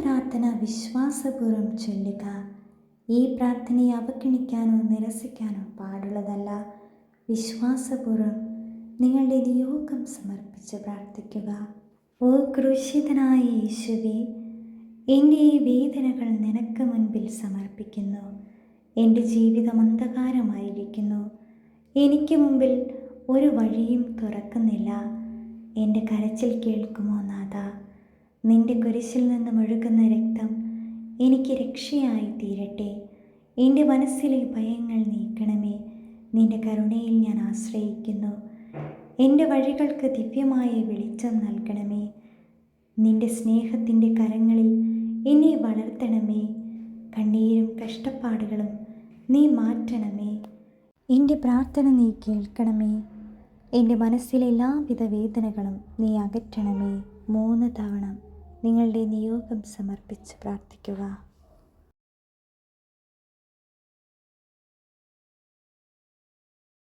പ്രാർത്ഥന വിശ്വാസപൂർവം ചൊല്ലുക. ഈ പ്രാർത്ഥനയെ അവഗണിക്കാനോ നിരസിക്കാനോ പാടുള്ളതല്ല. വിശ്വാസപൂർവം നിങ്ങളുടെ നിയോഗം സമർപ്പിച്ച് പ്രാർത്ഥിക്കുക. ഓ ക്രൂശിതനായ യേശുവെ എന്റെ ഈ വേദനകൾ നിനക്ക് മുൻപിൽ സമർപ്പിക്കുന്നു. എന്റെ ജീവിതം അന്ധകാരമായിരിക്കുന്നു. എനിക്ക് മുമ്പിൽ ഒരു വഴിയും തുറക്കുന്നില്ല. എന്റെ കരച്ചിൽ കേൾക്കുമോ നാഥ? നിന്റെ കുരിശിൽ നിന്നും ഒഴുകുന്ന രക്തം എനിക്ക് രക്ഷയായി തീരട്ടെ. എന്റെ മനസ്സിലെ ഭയങ്ങൾ നീക്കണമേ. നിന്റെ കരുണയിൽ ഞാൻ ആശ്രയിക്കുന്നു. എന്റെ വഴികൾക്ക് ദിവ്യമായ വെളിച്ചം നൽകണമേ. നിന്റെ സ്നേഹത്തിന്റെ കരങ്ങളിൽ എന്നെ വളർത്തണമേ. കണ്ണീരും കഷ്ടപ്പാടുകളും നീ മാറ്റണമേ. എന്റെ പ്രാർത്ഥന നീ കേൾക്കണമേ. എന്റെ മനസ്സിലെ എല്ലാവിധ വേദനകളും നീ അകറ്റണമേ. മൂന്ന് തവണ. നിങ്ങളുടെ നിയോഗം സമർപ്പിച്ച് പ്രാർത്ഥിക്കുക.